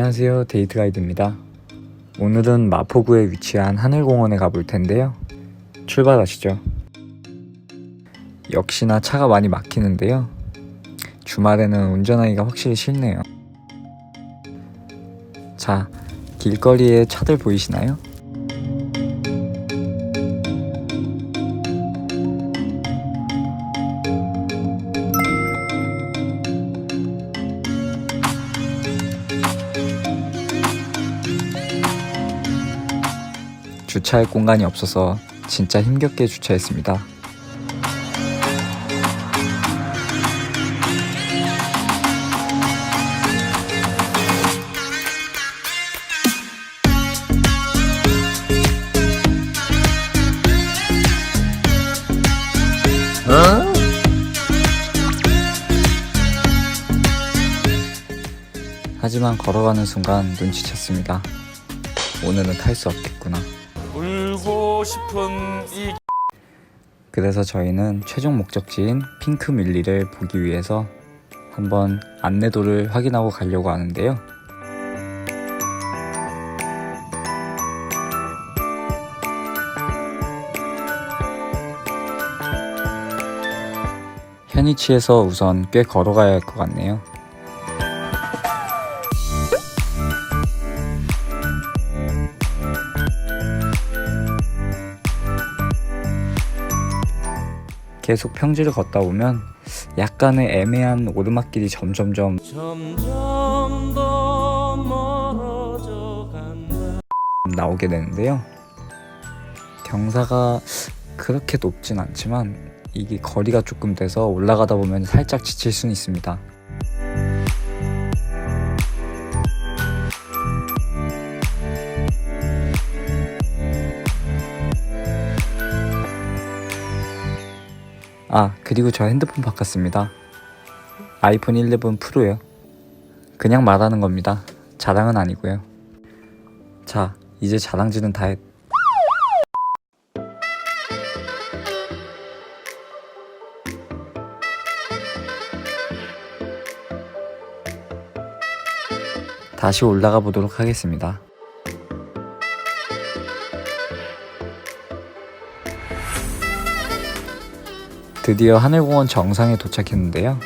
안녕하세요. 데이트 가이드입니다. 오늘은 마포구에 위치한 하늘공원에 가볼 텐데요. 출발하시죠. 역시나 차가 많이 막히는데요. 주말에는 운전하기가 확실히 싫네요. 자 길거리에 차들 보이시나요? 주차할 공간이 없어서 진짜 힘겹게 주차했습니다. 하지만 걸어가는 순간 눈치챘습니다. 오늘은 탈 수 없겠구나. 싶은 이 그래서 저희는 최종 목적지인 핑크 밀리를 보기 위해서 한번 안내도를 확인하고 가려고 하는데요. 현이치에서 우선 꽤 걸어가야 할 것 같네요. 계속 평지를 걷다 보면 약간의 애매한 오르막길이 점점점 나오게 되는데요. 경사가 그렇게 높진 않지만 이게 거리가 조금 돼서 올라가다 보면 살짝 지칠 수는 있습니다. 아, 그리고 저 핸드폰 바꿨습니다. 아이폰 11 프로요. 그냥 말하는 겁니다. 자랑은 아니고요. 자, 이제 자랑질은 다 했. 다시 올라가 보도록 하겠습니다. 드디어 하늘공원 정상에 도착했는데요.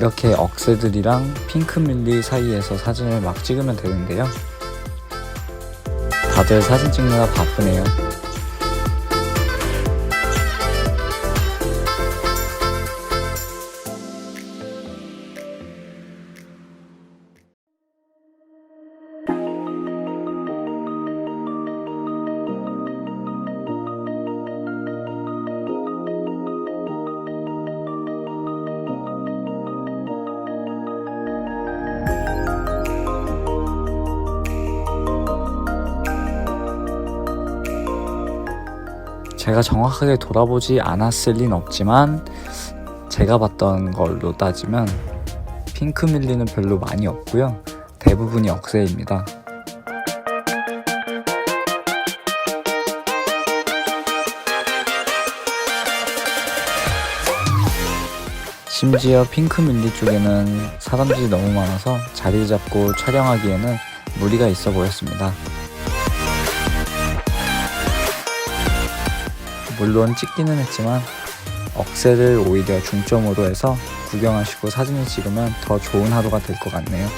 이렇게 억새들이랑 핑크밀리 사이에서 사진을 막 찍으면 되는데요. 다들 사진 찍느라 바쁘네요. 제가 정확하게 돌아보지 않았을 리는 없지만 제가 봤던 걸로 따지면 핑크밀리는 별로 많이 없고요. 대부분이 억새입니다. 심지어 핑크밀리 쪽에는 사람들이 너무 많아서 자리 잡고 촬영하기에는 무리가 있어 보였습니다. 물론 찍기는 했지만 억새를 오히려 중점으로 해서 구경하시고 사진을 찍으면 더 좋은 하루가 될 것 같네요.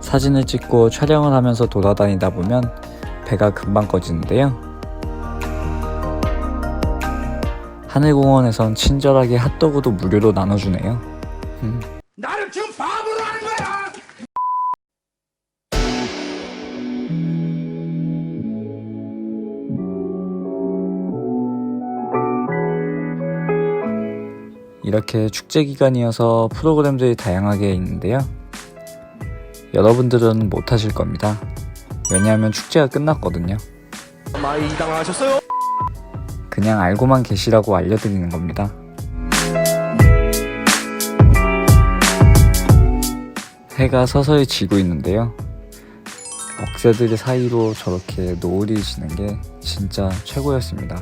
사진을 찍고 촬영을 하면서 돌아다니다 보면 배가 금방 꺼지는데요. 하늘공원에선 친절하게 핫도그도 무료로 나눠주네요. 음. 나를 지금 바보로 하는 거야! 이렇게 축제 기간이어서 프로그램들이 다양하게 있는데요. 여러분들은 못하실 겁니다. 왜냐하면 축제가 끝났거든요. 많이 당하셨어요? 그냥 알고만 계시라고 알려드리는 겁니다. 해가 서서히 지고 있는데요. 억새들 사이로 저렇게 노을이 지는 게 진짜 최고였습니다.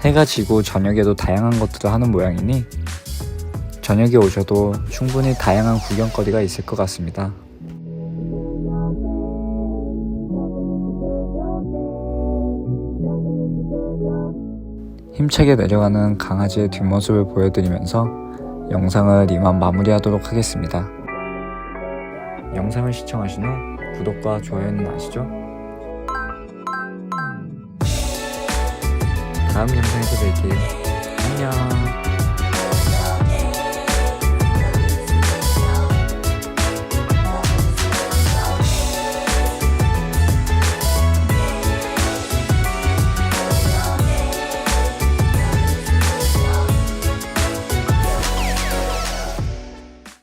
해가 지고 저녁에도 다양한 것들을 하는 모양이니 저녁에 오셔도 충분히 다양한 구경거리가 있을 것 같습니다. 힘차게 내려가는 강아지의 뒷모습을 보여드리면서 영상을 이만 마무리하도록 하겠습니다. 영상을 시청하신 후 구독과 좋아요는 아시죠? 다음 영상에서 뵐게요. 안녕.